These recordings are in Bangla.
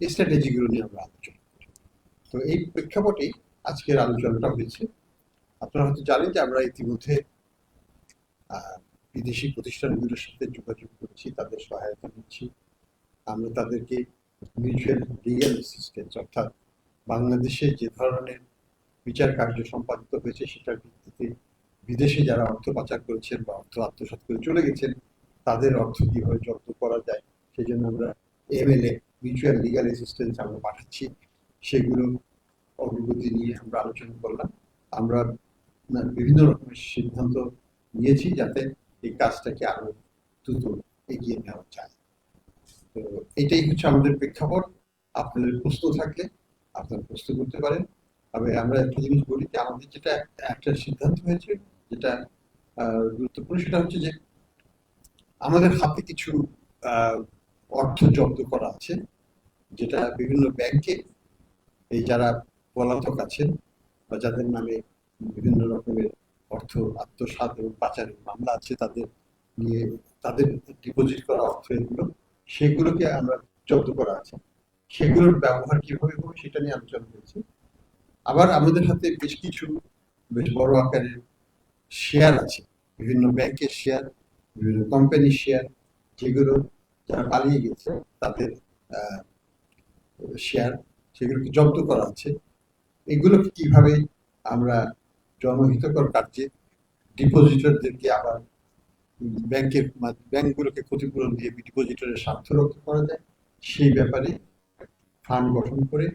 এই স্ট্র্যাটেজিগুলো নিয়ে আমরা আলোচনা তো এই প্রেক্ষাপটেই আজকের আলোচনাটা হয়েছে। আপনারা হয়তো জানেন যে আমরা ইতিমধ্যে বিদেশি প্রতিষ্ঠানগুলোর সাথে যোগাযোগ করছি, তাদের সহায়তা নিচ্ছি। আমরা তাদেরকে মিউচুয়াল লিগাল অ্যাসিস্ট্যান্স অর্থাৎ বাংলাদেশে যে ধরনের বিচার কার্য সম্পাদিত হয়েছে, সেটার ভিত্তিতে বিদেশে যারা অর্থ পাচার করেছেন বা অর্থ আত্মসাৎ করে চলে গেছেন, তাদের অর্থ কীভাবে জব্দ করা যায় সেই জন্য আমরা এমএলএ মিউচুয়াল লিগাল অ্যাসিস্ট্যান্স আমরা পাঠাচ্ছি, সেগুলো অগ্রগতি নিয়ে আমরা আলোচনা করলাম। আমরা বিভিন্ন রকমের সিদ্ধান্ত নিয়েছি যাতে এই কাজটাকে আরও দ্রুত এগিয়ে নেওয়া যায়। তো এটাই হচ্ছে আমাদের প্রেক্ষাপট। আপনাদের প্রশ্ন থাকলে আপনারা প্রশ্ন করতে পারেন। তবে আমরা একটা জিনিস বলি যে, আমাদের যেটা একটা- সিদ্ধান্ত হয়েছে যেটা গুরুত্বপূর্ণ সেটা হচ্ছে যে, আমাদের হাতে কিছু অর্থ জব্দ করা আছে। যেটা বিভিন্ন ব্যাংকে এই যারা পলাতক আছেন বা যাদের নামে বিভিন্ন রকমের অর্থ, আত্মসাৎ এবং পাচারের মামলা আছে তাদের নিয়ে তাদের ডিপোজিট করা অর্থ এগুলো, সেগুলোকে আমরা জব্দ করা আছে। সেগুলোর ব্যবহার কীভাবে হবে সেটা নিয়ে আলোচনা হয়েছে। আবার আমাদের হাতে বেশ কিছু বেশ বড় আকারের শেয়ার আছে। বিভিন্ন ব্যাংকের শেয়ার বিভিন্ন কোম্পানির শেয়ার যেগুলো যারা পালিয়ে গেছে তাদের শেয়ার সেগুলোকে জব্দ করা আছে এগুলোকে কীভাবে আমরা জনহিতকর কার্যে ডিপোজিটরদেরকে আবার ব্যাংকের ব্যাংকগুলোকে ক্ষতিপূরণ দিয়ে ডিপোজিটরের স্বার্থ রক্ষা করা যায়, সেই ব্যাপারে ফান্ড গঠন করে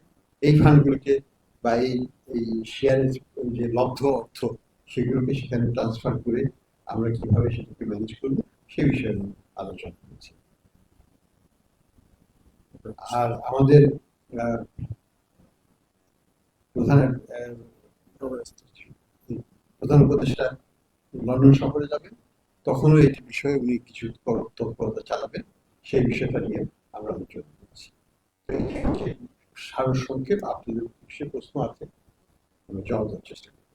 এই ফান্ডগুলোকে বা এই এই শেয়ারের যে লব্ধ অর্থ সেগুলোকে সেখানে ট্রান্সফার করে আমরা কীভাবে সেটাকে ম্যানেজ করব সে বিষয়ে আলোচনা করেছি। আর আমাদের প্রধান প্রধান উপদেষ্টা লন্ডন সফরে যাবেন, তখনও এটি বিষয়ে উনি কিছু তৎপরতা চালাবেন সেই বিষয়টা নিয়ে আমরা আলোচনা করছি। সারসংক্ষেপ আপনাদের সে প্রশ্ন আছে আমরা জবাব দেওয়ার চেষ্টা করব।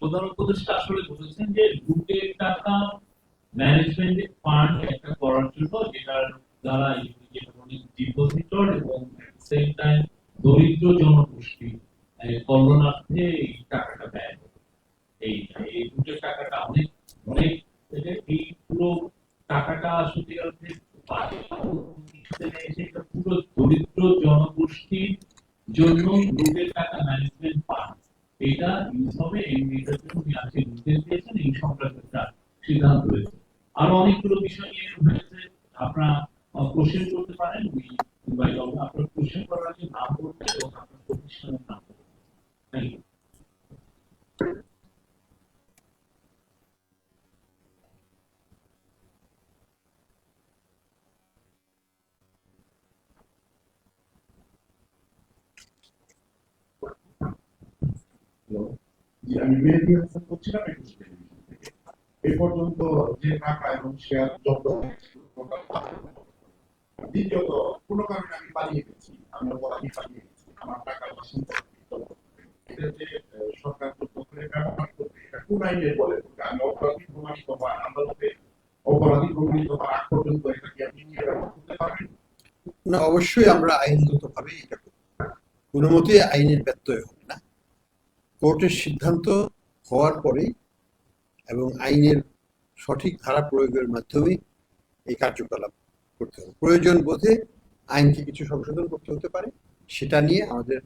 প্রধান উপদেষ্টা আসলে বলেছেন যে লুটের টাকা ম্যানেজমেন্ট ফান্ড একটা করার জন্য যেটার দ্বারা ডিপোজিটর এবং সেম টাইম দরিদ্র জনগোষ্ঠী কল্যাণার্থে এই টাকাটা ব্যয় এই এই লুটের টাকাটা অনেক অনেক এই- এই পুরো টাকাটা আসলে অর্থে পুরো দরিদ্র জনগোষ্ঠীর জন্য লুটের টাকা ম্যানেজমেন্ট পর্যন্ত যে টাকা এবং শেয়ার। দ্বিতীয়ত, কোনো কারণে আমি পালিয়ে গেছি, আমি অপরাধী পালিয়ে গেছি, আমার টাকা এটা এটা এটা না, অবশ্যই আমরা আইনগতভাবে এটা করব কোনো মতেই আইনের ব্যত্যয় হবে না। কোর্টের সিদ্ধান্ত হওয়ার পরেই এবং আইনের সঠিক ধারা প্রয়োগের মাধ্যমে এই কার্যকলাপ করতে হবে। প্রয়োজন বোধে আইনকে কিছু সংশোধন করতে হতে পারে। সেটা নিয়ে আমাদের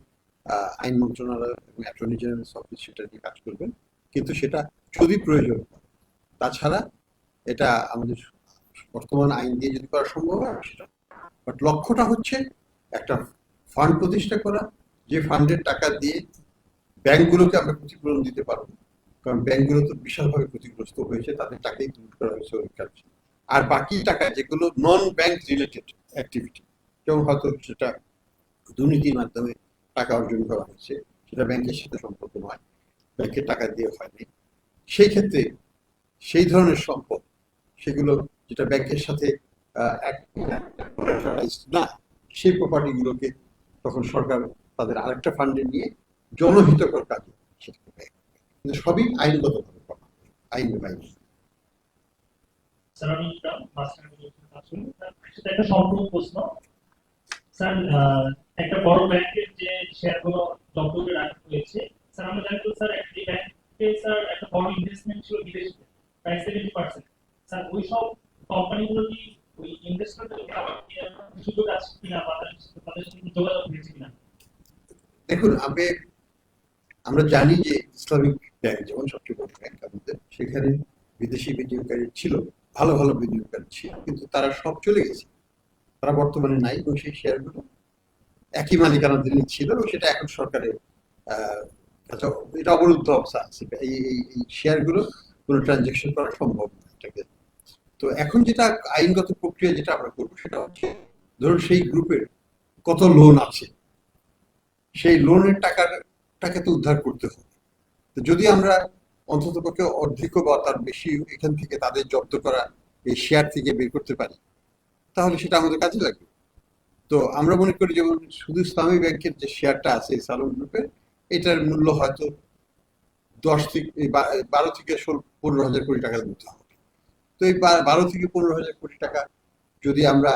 আইন মন্ত্রণালয় এবং অ্যাটর্নি জেনারেল অফিস সেটা নিয়ে কাজ করবেন। কিন্তু সেটা যদি প্রয়োজন তাছাড়া এটা আমাদের বর্তমান আইন দিয়ে যদি করা সম্ভব হয় সেটা বাট লক্ষ্যটা হচ্ছে একটা ফান্ড প্রতিষ্ঠা করা। যে ফান্ডের টাকা দিয়ে ব্যাংকগুলোকে আমরা ক্ষতিপূরণ দিতে পারব কারণ ব্যাংকগুলো তো বিশালভাবে ক্ষতিগ্রস্ত হয়েছে, তাদের টাকাই তুলে করা হয়েছে ওই কাজে আর বাকি টাকা যেগুলো নন ব্যাংক রিলেটেড অ্যাক্টিভিটি যেমন হয়তো সেটা দুর্নীতির মাধ্যমে টাকা অর্জন করা হয়েছে, সেটা ব্যাংকের সাথে সম্পর্ক নয়, ব্যাংকের টাকা দিয়ে হয়নি সেই ক্ষেত্রে সেই ধরনের সম্পদ, সেগুলো যেটা ব্যাংকের সাথে না, সেই প্রপার্টি গুলোকে তখন সরকার তাদের আরেকটা ফান্ডে নিয়ে জনহিতকর কাজে। কিন্তু সবই আইনগতভাবে হবে, আইনের বাইরে একটা সম্পূর্ণ প্রশ্ন। স্যার একটা বড় ব্যাংকের যে শেয়ারগুলো জব্দ করে রাখা হয়েছে স্যার আমরা জানি তো স্যার একটি ব্যাংকে স্যার একটা বড় ইনভেস্টমেন্ট ছিল বিদেশে প্রায় সেভেন্টি পার্সেন্ট স্যার ওই সব কোম্পানিগুলো কি ওই ইনভেস্টমেন্টের সুযোগ আছে কিনা বা তাদের সাথে- যোগাযোগ হয়েছে কিনা? দেখুন আমি আমরা জানি যে ইসলামিক ব্যাংক যেমন সবচেয়ে বড় ব্যাংক আমাদের সেখানে বিদেশি বিনিয়োগকারী ছিল ভালো ভালো বিনিয়োগকারী ছিল কিন্তু তারা সব চলে গেছে। তারা বর্তমানে নাই এবং সেই শেয়ারগুলো একই মালিকানা মালিকানাধীন ছিল এবং সেটা এখন সরকারের আহ, এটা অবরুদ্ধ অবস্থা আছে। এই এই- শেয়ারগুলো কোনো ট্রানজেকশন করা সম্ভব না এটাকে। তো এখন যেটা আইনগত প্রক্রিয়া যেটা আমরা করব সেটা হচ্ছে ধরুন সেই গ্রুপের কত লোন আছে সেই লোনের টাকাটাকে তো উদ্ধার করতে হবে। তো যদি আমরা অন্তত পক্ষে অর্ধেক বা তার বেশি এখান থেকে তাদের জব্দ করা এই শেয়ার থেকে বের করতে পারি, তাহলে সেটা আমাদের কাজে লাগবে। তো আমরা মনে করি যেমন শুধু ইসলামী ব্যাংকের যে শেয়ারটা আছে সালন গ্রুপের এটার মূল্য হয়তো দশ থেকে বারো থেকে ষোলো, পনেরো হাজার কোটি টাকার মধ্যে হবে। তো এই বারো থেকে পনেরো হাজার কোটি টাকা যদি আমরা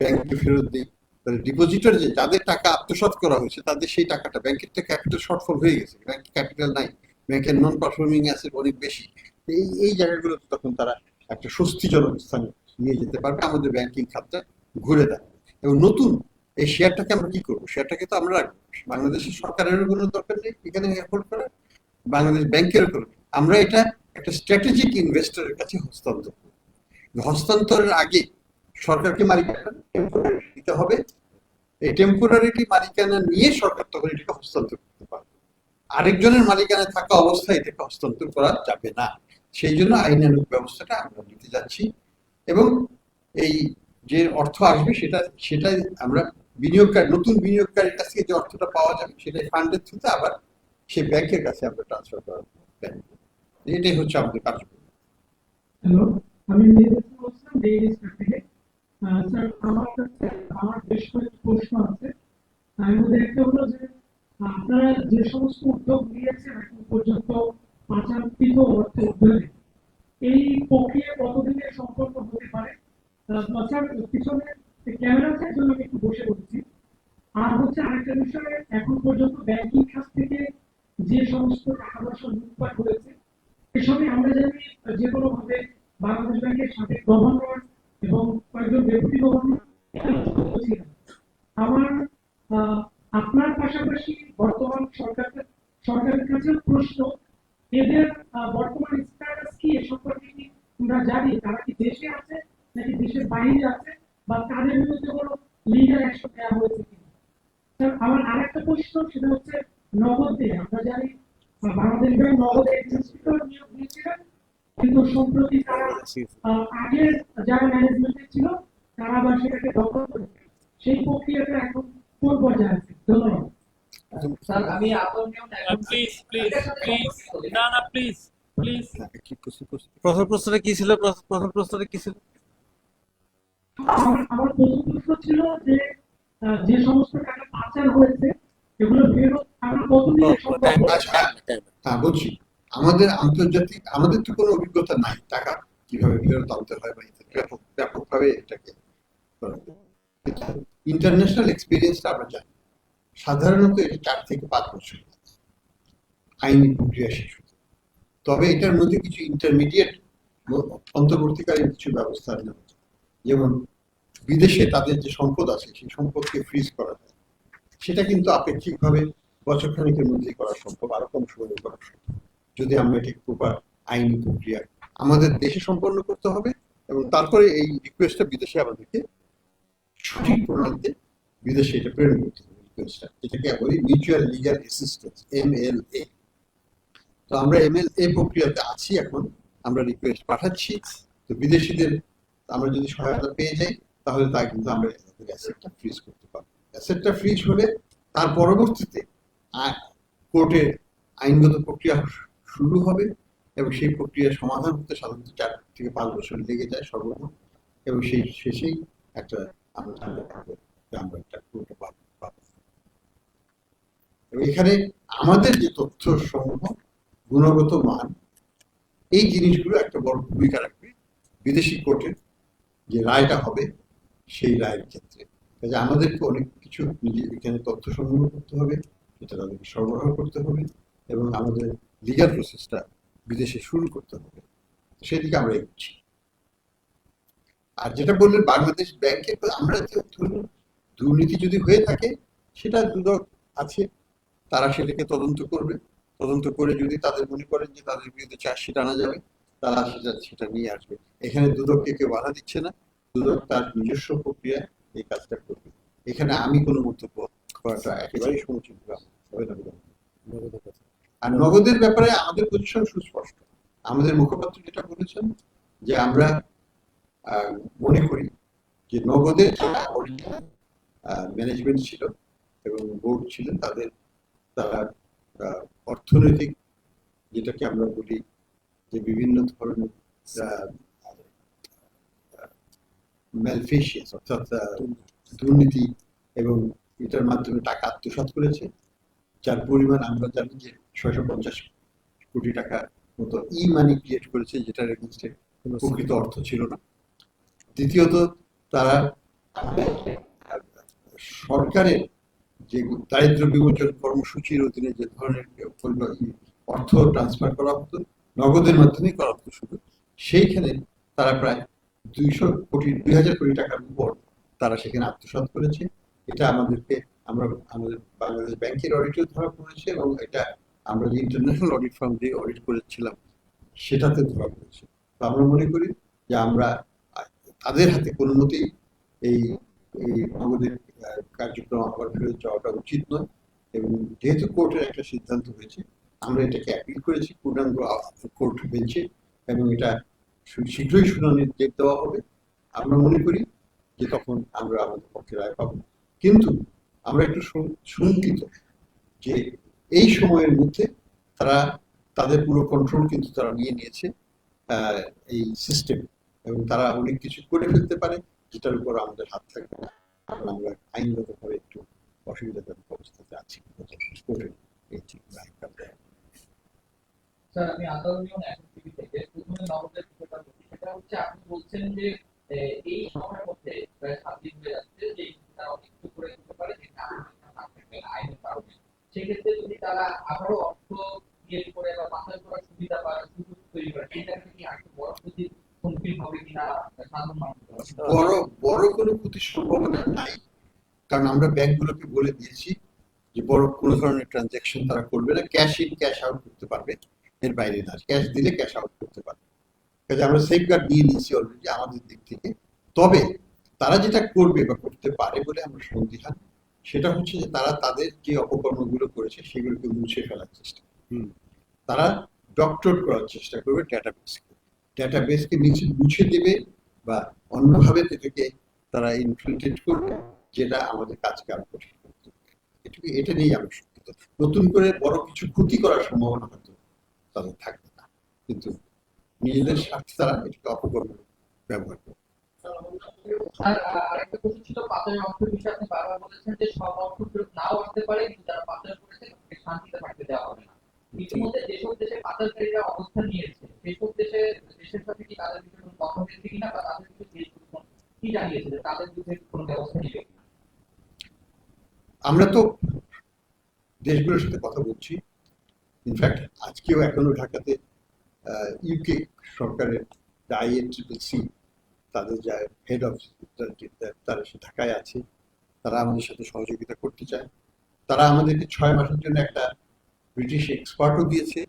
ব্যাংকে ফেরত দিই তাহলে ডিপোজিটর যে যাদের টাকা আত্মসাৎ করা হয়েছে, তাদের সেই টাকাটা ব্যাংকের তো ক্যাপিটাল শর্টফল হয়ে গেছে। ব্যাংকের ক্যাপিটাল নাই, ব্যাংকের নন পারফর্মিং অ্যাসেট অনেক বেশি। এই এই জায়গাগুলোতে তখন তারা একটা স্বস্তিজনক স্থানে নিয়ে যেতে পারবে, আমাদের ব্যাংকিং খাতটা ঘুরে দেয় এবং নতুন এই শেয়ারটাকে আমরা কি করব? শেয়ারটাকে তো আমরা রাখব। বাংলাদেশের সরকারেরও কোনো দরকার নেই এখানে অ্যাফোর্ড করার, বাংলাদেশ ব্যাংকেরও করবে আমরা এটা একটা স্ট্র্যাটেজিক ইনভেস্টরের কাছে হস্তান্তর করব। হস্তান্তরের আগে সরকারকে মালিকানা দিতে হবে। এই টেম্পোরারিটি মালিকানা নিয়ে সরকার তখন এটাকে হস্তান্তর করতে পারবে। আরেকজনের মালিকানা থাকা অবস্থায় এটাকে হস্তান্তর করা যাবে না। সেই জন্য আইনানুগ ব্যবস্থাটা আমরা নিতে যাচ্ছি এবং এই যে অর্থ আসবে সেটা, সেটাই আমরা বিনিয়োগকারী, নতুন বিনিয়োগকারীর কাছ থেকে যে অর্থটা পাওয়া যাবে সেটাই ফান্ডের থ্রুতে আবার সেই ব্যাংকের কাছে আমরা ট্রান্সফার plan। এটাই হচ্ছে আমাদের কার্যক্রম। হ্যালো আমি স্যার আমার কাছে আমার বেশ কয়েকটি প্রশ্ন আছে। তার মধ্যে একটা হলো যে, আপনারা যে সমস্ত উদ্যোগ নিয়েছেন এখন পর্যন্ত পাচারকৃত অর্থ উদ্যোগে, এই প্রক্রিয়া কতদিনে সম্পন্ন হতে পারে? স্যার পিছনে ক্যামেরা আছে জন্য একটু বসে বলছি। আর হচ্ছে আরেকটা বিষয়, এখন পর্যন্ত ব্যাংকিং খাত থেকে যে সমস্ত টাকা পয়সা লুটপাট হয়েছে এসবে আমরা জানি যে কোনো ভাবে বাংলাদেশ ব্যাংকের সাথে গভর্নর এবং কয়েকজন ছিলেন আমার আপনার পাশাপাশি বর্তমান সরকার সরকারের কাছে প্রশ্ন এদের বর্তমান স্ট্যাটাস কি এ সম্পর্কে কি আমরা জানি? তারা কি দেশে আছে নাকি দেশের বাইরে আছে বা তাদের বিরুদ্ধে কোনো লিগাল অ্যাকশন নেওয়া হয়েছে কিনা? স্যার আমার আরেকটা প্রশ্ন সেটা হচ্ছে নগদ দিয়ে। আমরা জানি বাংলাদেশ ব্যাংক নগদ এক্সিস্টিটর নিয়োগ দিয়েছিলেন কিন্তু সম্প্রতি তারা আগের যারা ম্যানেজমেন্টে ছিল তারা আবার সেটাকে দখল করে সেই প্রক্রিয়াটা এখন কোন পর্যায়ে আছে ধন্যবাদ স্যার আমি আপনার নিয়ম প্লিজ প্লিজ প্লিজ না না প্লিজ প্লিজ কি প্রশ্ন করছে? প্রথম প্রশ্নটা কি ছিল? প্রথম- প্রশ্নটা কি ছিল? আমার প্রথম প্রশ্ন ছিল যে যে সমস্ত টাকা পাচার হয়েছে এগুলো ফেরত হ্যাঁ, হ্যাঁ বলছি আমাদের আন্তর্জাতিক আমাদের তো কোনো অভিজ্ঞতা নাই। টাকা কীভাবে ফেরত আনতে হয় বা ব্যাপক ব্যাপকভাবে এটাকে ইন্টারন্যাশনাল এক্সপিরিয়েন্সটা আমরা জানি। সাধারণত এটা চার থেকে পাঁচ বছর আইনি প্রক্রিয়া শেষ তবে এটার মধ্যে কিছু ইন্টারমিডিয়েট অন্তর্বর্তীকালীন কিছু ব্যবস্থা নেওয়া। যেমন বিদেশে তাদের যে সম্পদ আছে, সেই সম্পদকে ফ্রিজ করা যায়। সেটা কিন্তু আপেক্ষিকভাবে বছর খানিকের মধ্যেই করা সম্ভব, আরও কম সময়ে করা সম্ভব। যদি আমরা এটি প্রপার আইনি প্রক্রিয়া, আমাদের দেশে সম্পন্ন করতে হবে এবং তারপরে এই রিকোয়েস্টটা বিদেশে আমাদেরকে সঠিক প্রণালীতে বিদেশে এটা প্রেরণ করতে হবে। রিকোয়েস্টটা যেটাকে বলি mutual legal assistance M L A তো আমরা এম এল এ প্রক্রিয়াতে আছি এখন। আমরা রিকোয়েস্ট পাঠাচ্ছি। তো বিদেশিদের আমরা যদি সহায়তা পেয়ে যাই, তাহলে তা কিন্তু আমরা অ্যাসেটটা ফ্রিজ করতে পারব। অ্যাসেটটা ফ্রিজ হলে তার পরবর্তীতে কোর্টে আইনগত প্রক্রিয়া শুরু হবে এবং সেই প্রক্রিয়ার সমাধান হতে সাধারণত চার থেকে পাঁচ বছর লেগে যায় সর্বমোট। এবং সেই শেষেই একটা আমরা আমরা একটা কোর্টে পাবো এখানে আমাদের যে তথ্য সমূহ গুণগত মান, এই জিনিসগুলো একটা বড় ভূমিকা রাখবে বিদেশি কোর্টের যে রায়টা হবে সেই রায়ের ক্ষেত্রে। কাজে আমাদেরকে অনেক কিছু নিজে এখানে তথ্য সংগ্রহ করতে হবে, সেটা তাদেরকে সরবরাহ করতে হবে এবং আমাদের লিগাল প্রসেসটা বিদেশে শুরু করতে হবে। সেদিকে আমরা এগোচ্ছি। আর যেটা বললেন বাংলাদেশ ব্যাংকে আমরা যে ধরুন দুর্নীতি যদি হয়ে থাকে, সেটা দুদক আছে, তারা সেটাকে তদন্ত করবে। তদন্ত করে যদি তাদের মনে করেন যে তাদের বিরুদ্ধে চার্জশিট আনা যাবে তারা সেটা সেটা নিয়ে আসবে। এখানে দুদককে কেউ বাধা দিচ্ছে না। দুদক তার নিজস্ব প্রক্রিয়া এই কাজটা করবে। এখানে আমি কোনো মন্তব্য করাটা একেবারেই সমুচিত। আর নগদের ব্যাপারে আমাদের পজিশন সুস্পষ্ট। আমাদের মুখপাত্র যেটা বলেছেন যে আমরা মনে করি যে নগদের ম্যানেজমেন্ট ছিল এবং বোর্ড ছিলেন তাদের তারা অর্থনৈতিক যেটাকে আমরা বলি যে বিভিন্ন ধরনের ম্যালফেশিয়াস অর্থাৎ দুর্নীতি এবং এটার মাধ্যমে টাকা আত্মসাৎ করেছে, যার পরিমাণ আমরা জানি যে ছয়শো পঞ্চাশ কোটি টাকা মতো ই মানি ক্রিয়েট করেছে, যেটার এগেনস্টে প্রকৃত অর্থ ছিল না। দ্বিতীয়ত, তারা সরকারের যে দারিদ্র বিমোচন কর্মসূচির অধীনে যে ধরনের অর্থ ট্রান্সফার করা হতো নগদের মাধ্যমেই করা হতো শুধু সেইখানে তারা প্রায় দুইশো কোটি দুই হাজার কোটি টাকার উপর তারা সেখানে আত্মসাৎ করেছে। এটা আমাদেরকে আমরা আমাদের বাংলাদেশ ব্যাংকের অডিটেও ধরা পড়েছে এবং এটা আমরা যে ইন্টারন্যাশনাল অডিট ফার্ম দিয়ে অডিট করেছিলাম সেটাতে ধরা পড়েছে। তো আমরা মনে করি যে আমরা তাদের হাতে কোনো মতেই এই আহ, কার্যক্রম আবার ফেরত যাওয়াটা উচিত নয়। এবং যেহেতু কোর্টের একটা সিদ্ধান্ত হয়েছে, আমরা এটাকে অ্যাপিল করেছি, পূর্ণাঙ্গ কোর্ট বেঞ্চে এবং এটা শীঘ্রই শুনানির ডেট দেওয়া হবে। আমরা মনে করি যে তখন আমরা আমাদের পক্ষে রায় পাবো। কিন্তু আমরা একটু শঙ্কিত যে এই সময়ের মধ্যে তারা, তাদের পুরো কন্ট্রোল কিন্তু তারা নিয়ে নিয়েছে এই সিস্টেম এবং তারা অনেক কিছু করে ফেলতে পারে, যেটার উপর আমাদের হাত থাকবে না। কারণ আমরা আইনগতভাবে একটু অসুবিধাজনক অবস্থাতে আছি যে যে হয়ে যাচ্ছে যে পারে কারণে। সেক্ষেত্রে যদি তারা আবারও অর্থ ইয়ে করে বা বাতিল করার সুবিধা বা সুযোগ তৈরি করে জায়গা থেকে আরেকটু বড় সম্মুখীন হবে কিনা বড় বড় কোনো ক্ষতির সম্ভাবনা নাই। কারণ আমরা ব্যাংকগুলোকে বলে দিয়েছি যে বড় কোনো ধরনের ট্রানজ্যাকশন তারা করবে না। ক্যাশ ইন ক্যাশ আউট করতে পারবে। এর বাইরে না। ক্যাশ দিলে ক্যাশ আউট করতে পারবে। কাজে আমরা সেফগার্ড নিয়ে নিয়েছি অলরেডি আমাদের দিক থেকে। তবে তারা যেটা করবে বা করতে পারে বলে আমরা সন্দিহান। সেটা হচ্ছে যে তারা তাদের যে অপকর্মগুলো করেছে সেগুলোকে মুছে ফেলার চেষ্টা। হুম। তারা ডক্টর করার চেষ্টা করবে ডেটাবেসকে ডেটাবেসকে নিচে মুছে দেবে বা অন্যভাবে এটাকে তারা ইনফিল্ট্রেট করবে, যেটা আমাদের কাজকে আরও কঠিন এটা নিয়েই আমি শঙ্কিত নতুন করে বড় কিছু ক্ষতি করার সম্ভাবনা হয়তো তাদের থাকবে না। কিন্তু নিজেদের স্বার্থে তারা এটাকে অপকর্ম ব্যবহার করবে। ছিল, পাথরের বারবার বলেছেন যে সব অর্থ ফেরত নাও আসতে পারে, কিন্তু শান্তিতে থাকতে দেওয়া হবে না। ইতিমধ্যে যেসব দেশে পাথরকারীরা অবস্থান নিয়েছে, সেসব দেশে, দেশের সাথে কি তাদের বিষয়ে কোনো কথা হয়েছে কিনা বা তাদের বিষয়ে কি জানিয়েছে তাদের বিরুদ্ধে কোনো ব্যবস্থা নিবে আমরা তো দেশগুলোর সাথে কথা বলছি। ইনফ্যাক্ট আজকেও এখনও ঢাকাতে ইউকে সরকারের আইএন ট্রিপল সি তাদের যা হেড অফ তারা সে ঢাকায় আছে। তারা আমাদের সাথে সহযোগিতা করতে চায়। তারা আমাদেরকে ছয় মাসের জন্য একটা ব্রিটিশ এক্সপার্টও দিয়েছে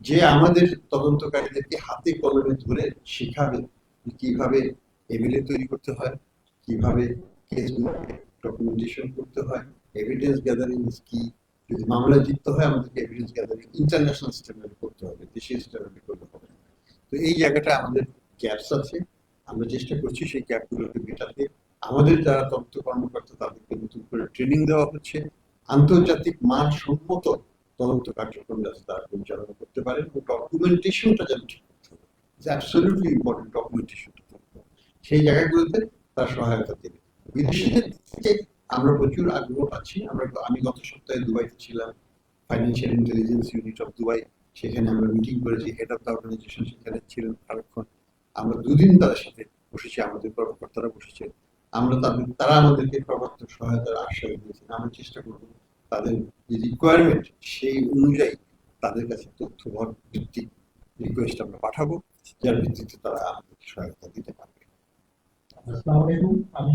যে আমাদের তদন্তকারীদেরকে হাতে কলমে ধরে শেখাবে কীভাবে এমএলএ তৈরি করতে হয়, কীভাবে ডকুমেন্টেশন করতে হয় এভিডেন্স গ্যাদারিং কি যদি মামলা জিততে হয়, আমাদেরকে এভিডেন্স গ্যাদারিং ইন্টারন্যাশনাল স্ট্যান্ডার্ড করতে হবে, দেশীয় স্ট্যান্ডার্ডে করতে হবে তো এই জায়গাটা আমাদের গ্যাপস আছে, আমরা চেষ্টা করছি সেই গ্যাপগুলোকে মেটাতে। আমাদের যারা তথ্য কর্মকর্তা, তাদেরকে নতুন করে ট্রেনিং দেওয়া হচ্ছে। আন্তর্জাতিক মানসম্মত তদন্ত কার্যক্রম যাতে পরিচালনা করতে পারে এবং ডকুমেন্টেশনটা যেন ঠিক অ্যাবসলিউটলি ইম্পর্টেন্ট সেই জায়গাগুলোতে সহায়তা দেবে। বিদেশিদের থেকে আমরা প্রচুর আগ্রহ পাচ্ছি। আমরা আমি গত সপ্তাহে দুবাইতে ছিলাম। Financial intelligence unit of Dubai সেখানে আমরা মিটিং করেছি। হেড অফ দ্য অর্গানাইজেশন সেখানে ছিলেন সারাক্ষণ আমরা দুদিন তাদের সাথে বসেছি। আমাদের কর্মকর্তারা বসেছে। আমরা তাদের তারা আমাদেরকে সর্বাত্মক সহায়তার আশ্বাস দিয়েছেন। আমরা চেষ্টা করব তাদের যে রিকোয়ারমেন্ট সেই অনুযায়ী তাদের কাছে তথ্য ভিত্তিক রিকোয়েস্ট আমরা পাঠাবো যার ভিত্তিতে তারা আমাদেরকে সহায়তা দিতে পারবে। আমি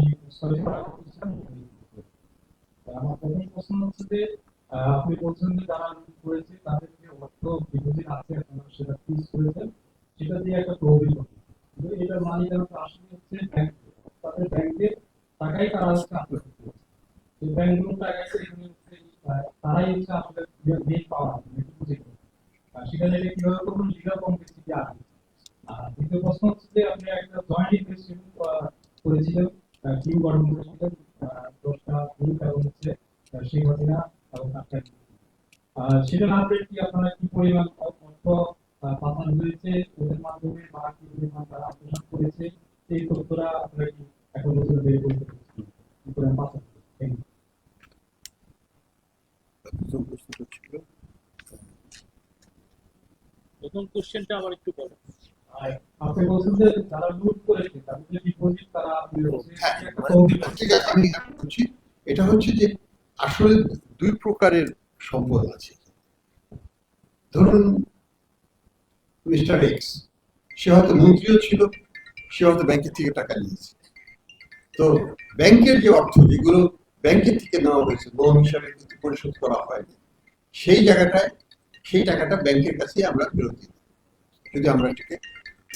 সেটা দিয়ে একটা এটার আসলে তাদের টাকাই আহ, তারাই হচ্ছে আসলে সেখানে কীভাবে আছে আর দ্বিতীয় প্রশ্ন হচ্ছে যে, আপনি একটা জয়েন্ট ইনভেস্টমেন্ট করেছিলেন টিম গঠন করেছিলেন দশটা গ্রুপ এবং হচ্ছে শেখ হাসিনা এবং আপনার আপডেট কি আপনারা কি পরিমাণ অর্থ পাঠানো হয়েছে? ওদের মাধ্যমে বা কি পরিমাণ তারা করেছে? এই তথ্যটা আপনারা কি এখন বছর বের করতে কি পরিমাণ পাঠানো প্রথম প্রশ্নটা ছিল। প্রথম কোশ্চেনটা আবার একটু বলো। আপনি বলছেন যে যারা লুট করেছে তাদের যে ডিপোজিট তারা আপনি হ্যাঁ, একটা মানে তহবিল ঠিক আছে আমি বলছি এটা হচ্ছে যে আসলে দুই প্রকারের সম্পদ আছে। ধরুন মিস্টার এক্স সে হয়তো মন্ত্রীও ছিল সে হয়তো ব্যাংকের থেকে টাকা নিয়েছে। তো ব্যাংকের যে অর্থ যেগুলো ব্যাংকের থেকে নেওয়া হয়েছে লোন হিসাবে কিন্তু পরিশোধ করা হয়নি। সেই জায়গাটায় সেই টাকাটা ব্যাংকের কাছে আমরা ফেরত দিই যদি আমরা এটাকে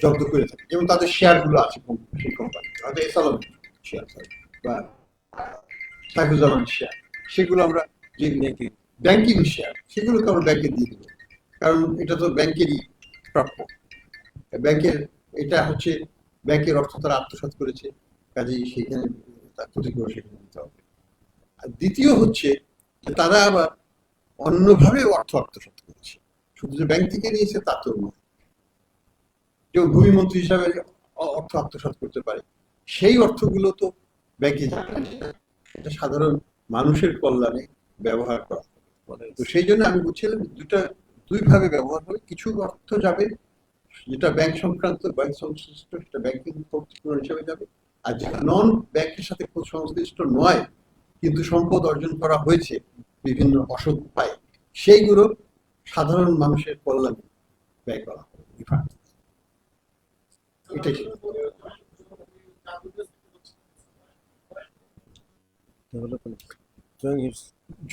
জব্দ করে থাকি। যেমন তাদের শেয়ারগুলো আছে সেই কোম্পানি হয়তো এসালাম শেয়ার বা সাইফুজ্জামান শেয়ার সেগুলো আমরা যে ব্যাংকিং শেয়ার সেগুলো তো আমরা ব্যাংকে দিয়ে দেবো। কারণ এটা তো ব্যাংকেরই প্রাপ্য। ব্যাংকের এটা হচ্ছে ব্যাংকের অর্থ তারা আত্মসাৎ করেছে কাজেই সেখানে তার ক্ষতিপূরণ সেখানে দিতে হবে। দ্বিতীয় হচ্ছে তারা আবার অন্যভাবে অর্থ আত্মসাৎ করেছে। শুধু যে ব্যাংক থেকে নিয়েছে তা তো নয়। যেমন ভূমিমন্ত্রী হিসাবে অর্থ আত্মসাৎ করতে পারে। সেই অর্থগুলো তো ব্যাংকে যাবে সাধারণ মানুষের কল্যাণে ব্যবহার করা তো সেই জন্য আমি বলছিলাম দুটা দুইভাবে ব্যবহার হবে। কিছু অর্থ যাবে, যেটা ব্যাংক সংক্রান্ত ব্যাংক সংশ্লিষ্ট, সেটা ব্যাংকিং হিসাবে যাবে। আর যেটা নন ব্যাংকের সাথে সংশ্লিষ্ট নয় কিন্তু সম্পদ অর্জন করা হয়েছে বিভিন্ন অসৎ উপায়ে। সেইগুলো সাধারণ মানুষের কল্যাণে ব্যয় করা। এটাই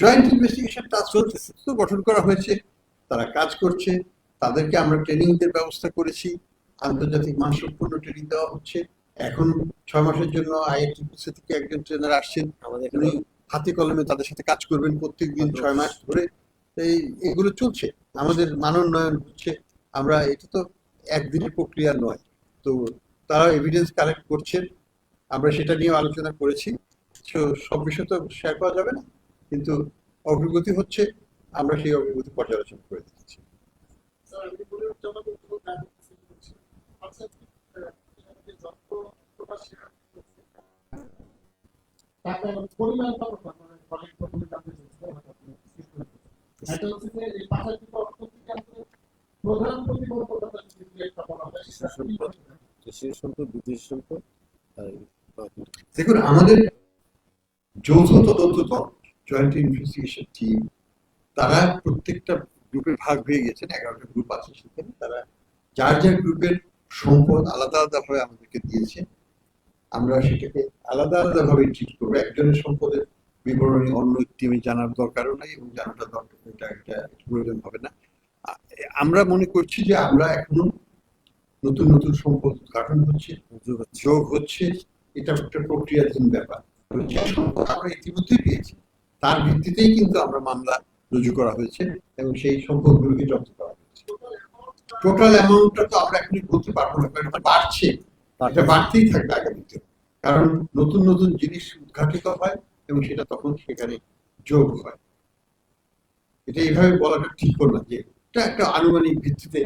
জয়েন্ট ইনভেস্টিগেশন টাস্ক ফোর্স গঠন করা হয়েছে। তারা কাজ করছে। তাদেরকে আমরা ট্রেনিং এর ব্যবস্থা করেছি। আন্তর্জাতিক মানসম্পন্ন ট্রেনিং দেওয়া হচ্ছে। এখন ছয় মাসের জন্য আইআইটিপিসি থেকে একজন ট্রেনার আসছেন। উনি হাতে কলমে তাদের সাথে কাজ করবেন প্রত্যেকদিন ছয় মাস ধরে। এই এগুলো চলছে। আমাদের মানোন্নয়ন হচ্ছে। আমরা এটা তো একদিনের প্রক্রিয়া নয়। তো তারা এভিডেন্স কালেক্ট করছেন। আমরা সেটা নিয়ে আলোচনা করেছি। তো সব বিষয় তো শেয়ার করা যাবে না। কিন্তু অগ্রগতি হচ্ছে। আমরা সেই অগ্রগতি পর্যালোচনা করে দিচ্ছি। মানে প্রথমে জানতে দিয়েছেন। হচ্ছে যে এই আমাদের প্রধান প্রতিবন্ধকতা একটা বলা হয়, বিদেশ দেখুন আমাদের যৌথ তদন্ত দল জয়েন্ট ইনভেস্টিগেশন টিম তারা প্রত্যেকটা গ্রুপে ভাগ হয়ে গেছেন এগারোটা গ্রুপ আছে সেখানে তারা যার যার গ্রুপের সম্পদ আলাদা আলাদা ভাবে আমাদেরকে দিয়েছে। আমরা সেটাকে আলাদা আলাদা ভাবে ট্রিট করব। একজনের সম্পদের বিবরণী অন্য টিমে জানার দরকারও নাই এবং জানাটা দরকার এটা একটা প্রয়োজন হবে না। আমরা মনে করছি যে আমরা এখনও নতুন নতুন সম্পদ উদ্ঘাটন হচ্ছে যোগ হচ্ছে এটা একটা প্রক্রিয়াধীন ব্যাপার। যে সম্পদ আমরা ইতিমধ্যেই পেয়েছি তার ভিত্তিতেই কিন্তু আমরা মামলা রুজু করা হয়েছে এবং সেই সম্পদগুলোকে জব্দ করা হয়েছে। টোটাল অ্যামাউন্টটা তো আমরা এখনই বলতে পারব না কারণ বাড়ছে। এটা বাড়তেই থাকবে আগামীতে কারণ নতুন নতুন জিনিস উদ্ঘাটিত হয় এবং সেটা তখন সেখানে যোগ হয়। এটা এইভাবে বলাটা ঠিক যে এটা একটা আনুমানিক ভিত্তিতে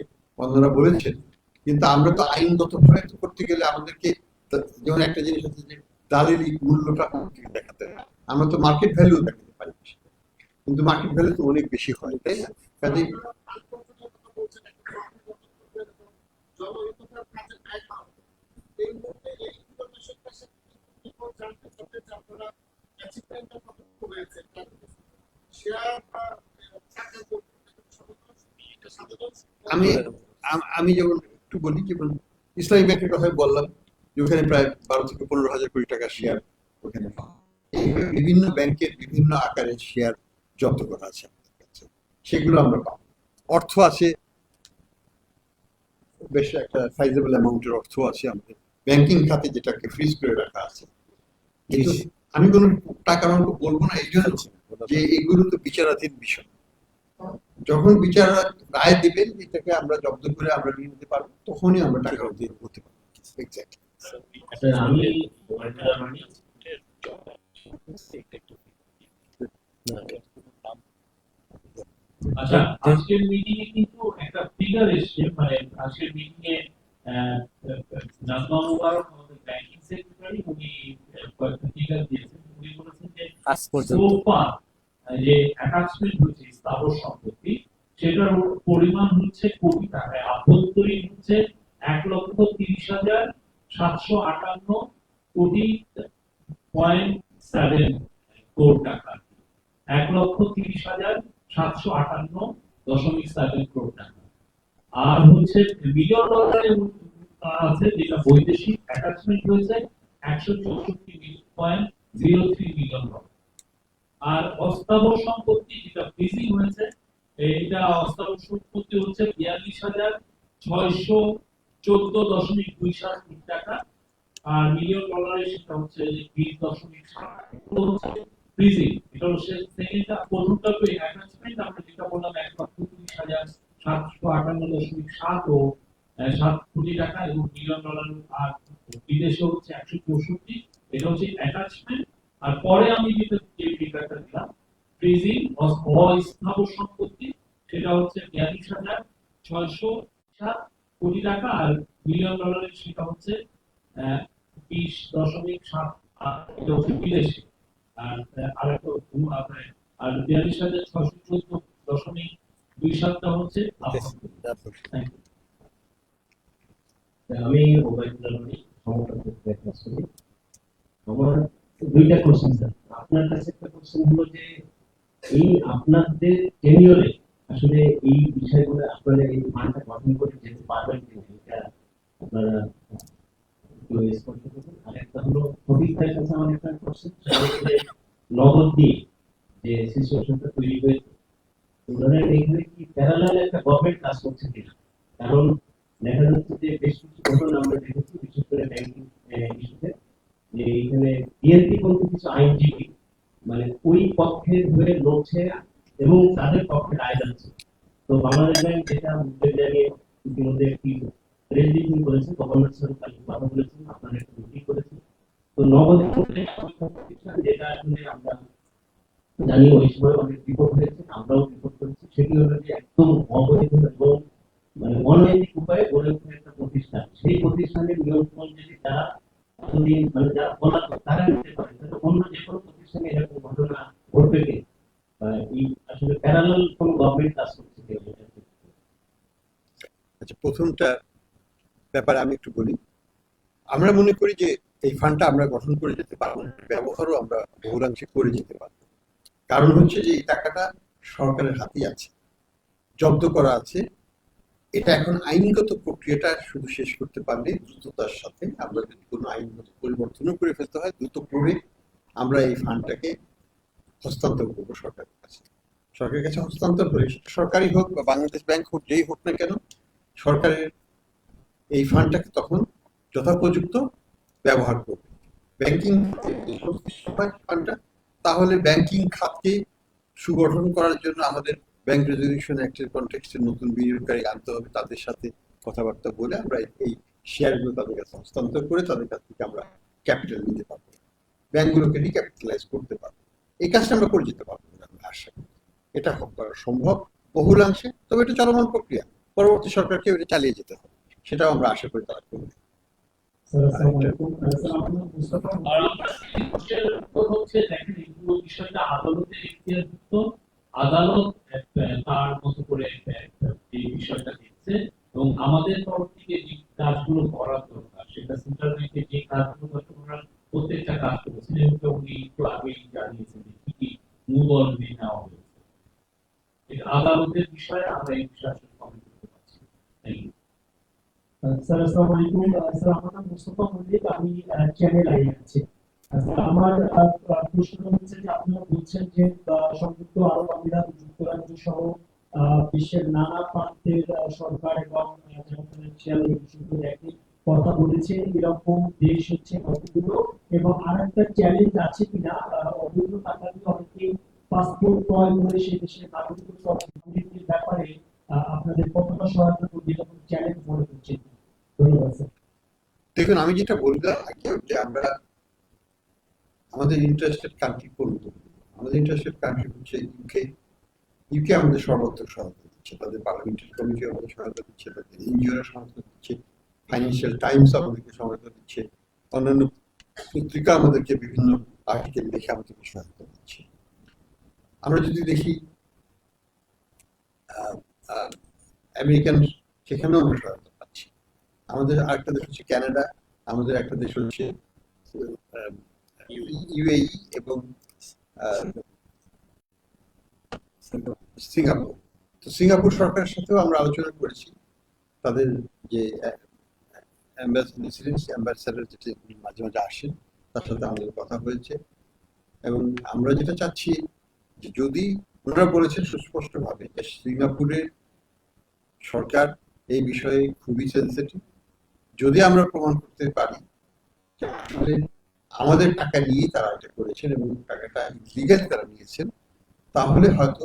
বলেছেন কিন্তু আমরা তো আইনগত ভাবে তো করতে গেলে আমাদেরকে যেমন একটা জিনিস হচ্ছে যে দালিলি মূল্যটা আমাদেরকে দেখাতে হয়। আমরা তো মার্কেট ভ্যালু দেখাতে পারি কিন্তু মার্কেট ভ্যালু তো অনেক বেশি হয় তাই না? কাজে জনহিতকর কাজের আয় পাওয়া। এই মুহূর্তে এই ইনফরমেশনটা সে কিন্তু জানতে পারবে যে আপনারা অ্যাচিভমেন্টটা কতটুকু হয়েছে শেয়ার বা টাকা সাধারণ আমি আমি যেমন একটু বলি, যেমন ইসলামী ব্যাংকের কথা বললাম যে ওখানে প্রায় বারো থেকে পনেরো হাজার কোটি টাকা শেয়ার ওখানে বিভিন্ন ব্যাংকের বিভিন্ন আকারের শেয়ার জব্দ করা আছে। সেগুলো আমরা পাবো। অর্থ আছে, বেশ একটা সাইজেবল অ্যামাউন্টের অর্থ আছে আমাদের। ব্যাংকিং খাতে যেটাকে ফ্রিজ করে রাখা আছে কিন্তু আমি কোনো টাকার অঙ্ক বলব না এই জন্য যে এগুলো তো বিচারাধীন বিষয়। যখন বিচার রায় দেবেন এটাকে আমরা জব্দ করে আমরা নিয়ে নিতে পারব তখনই আমরা টাকা দিয়ে করতে পারব। এক্স্যাক্টলি স্যার মানে আচ্ছা আজকের মিটিং এ কিন্তু একটা ফিগার এসছে মানে আজকের মিটিং এ নাজমা মুবারক আমাদের ব্যাংকিং উনি কয়েকটা দিয়েছেন উনি বলেছেন যে আজ পর্যন্ত যে অ্যাটাচমেন্ট হচ্ছে সম্পত্তি, সেটার পরিমাণ হচ্ছে কোটি টাকায় আভ্যন্তরীণ হচ্ছে এক লক্ষ তিরিশ হাজার সাতশো আটান্ন কোটি পয়েন্ট সেভেন কোটি টাকা, এক লক্ষ তিরিশ হাজার সাতশো আটান্ন দশমিক সেভেন কোটি টাকা। আর হচ্ছে মিলিয়ন ডলারের আছে, যেটা বৈদেশিক অ্যাটাচমেন্ট রয়েছে একশো চৌষট্টি point zero three million dollar আর অস্থাবর সম্পত্তি যেটা ফ্রিজিং হয়েছে এটা অস্থাবর সম্পত্তি হচ্ছে বিয়াল্লিশ হাজার ছয়শো চোদ্দ দশমিক দুই সাত কোটি টাকা। আর মিলিয়ন ডলারের সেটা হচ্ছে বিশ দশমিক সাত ফ্রিজিং এটা হচ্ছে সেকেন্ডটা প্রথমটা অ্যাটাচমেন্ট আমরা যেটা বললাম এক লক্ষ তিরিশ হাজার সাতশো আটান্ন দশমিক সাত ও সাত কোটি টাকা এবং মিলিয়ন ডলার আর বিদেশে হচ্ছে একশো চৌষট্টি, এটা হচ্ছে অ্যাটাচমেন্ট আর পরে আমি যেটা যে ফিগারটা দিলাম ফ্রিজিং অস্থাবর সম্পত্তি, সেটা হচ্ছে বিয়াল্লিশ হাজার ছয়শো সাত কোটি টাকা আর মিলিয়ন ডলারের সেটা হচ্ছে বিশ দশমিক সাত এটা হচ্ছে বিদেশে। আর আর একটা আর বিয়াল্লিশ হাজার ছয়শো চোদ্দ দশমিক দুই সাতটা হচ্ছে. আমি আমার দুইটা কোশ্চেন স্যার আপনার কাছে একটা কোশ্চেন হলো যে এই আপনাদের টেনিয়রে আসলে এই বিষয়গুলো আপনারা এই ফান্ডটা গঠন করে যেতে পারবেন কিনা এটা আপনারা একটু স্পষ্ট করবেন। আর হলো কাছে আমার একটা কোশ্চেন নগদ দিয়ে যে সিচুয়েশনটা তৈরি হয়েছে গভর্নমেন্ট কিনা? কারণ বিশেষ করে ব্যাংকিং আইনজীবী মানে ওই হয়ে লড়ছে এবং তাদের পক্ষে রায় যাচ্ছে তো বাংলাদেশ যেটা কথা বলেছেন আপনারা তো নগদ যেটা আসলে আমরা জানি, ওই সময় অনেক রিপোর্ট হয়েছে। মানে অনৈতিক উপায়ে গড়ে একটা প্রতিষ্ঠান। সেই প্রতিষ্ঠানের নিয়ন্ত্রণ যদি তারা মানে যারা পলাতক তারা নিতে পারে, তাহলে অন্য যে কোনো প্রতিষ্ঠানে এরকম ঘটনা ঘটবে কি? এই আসলে প্যারালাল কোনো গভর্নমেন্ট কাজ করছে? আচ্ছা প্রথমটা ব্যাপারে আমি একটু বলি। আমরা মনে করি যে এই ফান্ডটা আমরা গঠন করে যেতে পারব ব্যবহারও আমরা বহুলাংশে করে যেতে পারব। কারণ হচ্ছে যে এই টাকাটা সরকারের হাতেই আছে। জব্দ করা আছে। এটা এখন আইনগত প্রক্রিয়াটা শুধু শেষ করতে পারলে দ্রুততার সাথে আমরা যদি কোনো আইনগত পরিবর্তনও করে ফেলতে হয়, দ্রুত করে আমরা এই ফান্ডটাকে হস্তান্তর করব সরকারের কাছে। সরকারের কাছে হস্তান্তর করে, সরকারি হোক বা বাংলাদেশ ব্যাংক হোক, যেই হোক না কেন, সরকারের এই ফান্ডটাকে তখন যথোপযুক্ত ব্যবহার করবে। ব্যাংকিং ফান্ডটা, তাহলে ব্যাংকিং খাতকে সুগঠন করার জন্য আমাদের ব্যাংক রেজলিউশন অ্যাক্টের কন্টেক্সটে নতুন বিনিয়োগকারী আনতে হবে, তাদের সাথে কথাবার্তা বলে আমরা এই শেয়ারগুলো তাদের কাছে হস্তান্তর করে তাদের কাছ থেকে আমরা ক্যাপিটাল নিতে পারব। ব্যাংকগুলোকে রিক্যাপিটালাইজ করতে পারব। এই কাজটা আমরা করে যেতে পারব বলে আমরা আশা করি। এটা করা সম্ভব, বহুলাংশে, তবে এটা চলমান প্রক্রিয়া। পরবর্তী সরকারকে এটা চালিয়ে যেতে হবে, সেটাও আমরা আশা করি তারা করবে। আমাদের তরফ থেকে যে কাজগুলো করার দরকার সেটা সেন্ট্রাল ব্যাংকের যে কাজগুলো ওনারা প্রত্যেকটা কাজ করেছেন এবং উনি একটু আগেই জানিয়েছেন যে কি কি মূল অলরেডি নেওয়া হয়েছে আদালতের বিষয়ে আমরা এই বিষয়ে কমেন্ট করতে পারছি। থ্যাংক ইউ স্যার সহ বিশ্বের নানা প্রান্তের সরকার এবং কথা বলেছে, এরকম দেশ হচ্ছে কতগুলো এবং আরেকটা চ্যালেঞ্জ আছে কিনা অবৈধ টাকা দিয়ে অনেকেই পাসপোর্ট ক্রয় করে সেই দেশের নাগরিকত্ব ব্যাপারে আপনাদের কতটা সহায়তা করবে এরকম চ্যালেঞ্জ মনে করছেন ধন্যবাদ স্যার দেখুন, আমি যেটা বললাম যে আমরা আমাদের ইন্টারেস্টেড কান্ট্রি কোনগুলো আমাদের ইন্টারেস্টেড কান্ট্রি হচ্ছে ইউকে ইউকে আমাদের সর্বাত্মক সহায়তা দিচ্ছে, তাদের পার্লামেন্টারি কমিটি আমাদের সহায়তা দিচ্ছে, তাদের এনজিওরা সহায়তা দিচ্ছে ফাইন্যান্সিয়াল টাইমস আমাদেরকে সহায়তা দিচ্ছে, অন্যান্য পত্রিকা আমাদেরকে বিভিন্ন আর্টিকেল লিখে আমাদেরকে সহায়তা দিচ্ছে। আমরা যদি দেখি আমেরিকান সেখানেও আমরা সহায়তা পাচ্ছি। আমাদের আরেকটা দেশ হচ্ছে কানাডা, আমাদের একটা দেশ হচ্ছে ইউএই এবং সিঙ্গাপুর। তো সিঙ্গাপুর সরকারের সাথেও আমরা আলোচনা করেছি। তাদের যে অ্যাম্বাসেডার যেটি মাঝে মাঝে আসেন, তার সাথে আমাদের কথা হয়েছে। এবং আমরা যেটা চাচ্ছি যে যদি ওনারা বলেছেন সুস্পষ্টভাবে যে সিঙ্গাপুরের সরকার এই বিষয়ে খুবই সেন্সিটিভ যদি আমরা প্রমাণ করতে পারি আসলে আমাদের টাকা নিয়ে তারা এটা করেছেন এবং টাকাটা লিগাল তারা নিয়েছেন, তাহলে হয়তো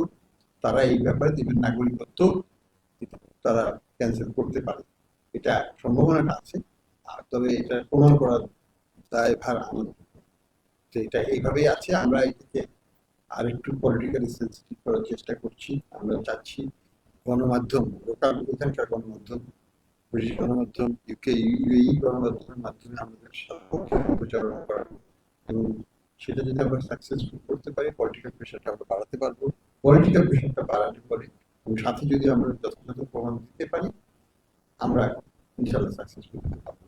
তারা এই ব্যাপারে দেবেন নাগরিকত্ব তারা ক্যান্সেল করতে পারে। এটা সম্ভাবনাটা আছে, আর তবে এটা প্রমাণ করার দায় ভার আমাদের। এটা এইভাবেই আছে, আমরা এটাকে আর একটু পলিটিক্যালি সেন্সিটিভ করার চেষ্টা করছি, আমরা চাচ্ছি গণমাধ্যম লোকাল এখানকার গণমাধ্যম, ব্রিটিশ গণমাধ্যম ইউকে ইউএই গণমাধ্যমের মাধ্যমে আমাদের সপক্ষে প্রচারণা করা এবং সেটা যদি আমরা সাকসেসফুল করতে পারি পলিটিক্যাল প্রেশারটা আমরা বাড়াতে পারব পলিটিক্যাল প্রেশারটা বাড়াতে পারি এবং সাথে যদি আমরা যথাযথ প্রমাণ দিতে পারি, আমরা ইনশাল্লাহ সাকসেসফুল হতে পারব।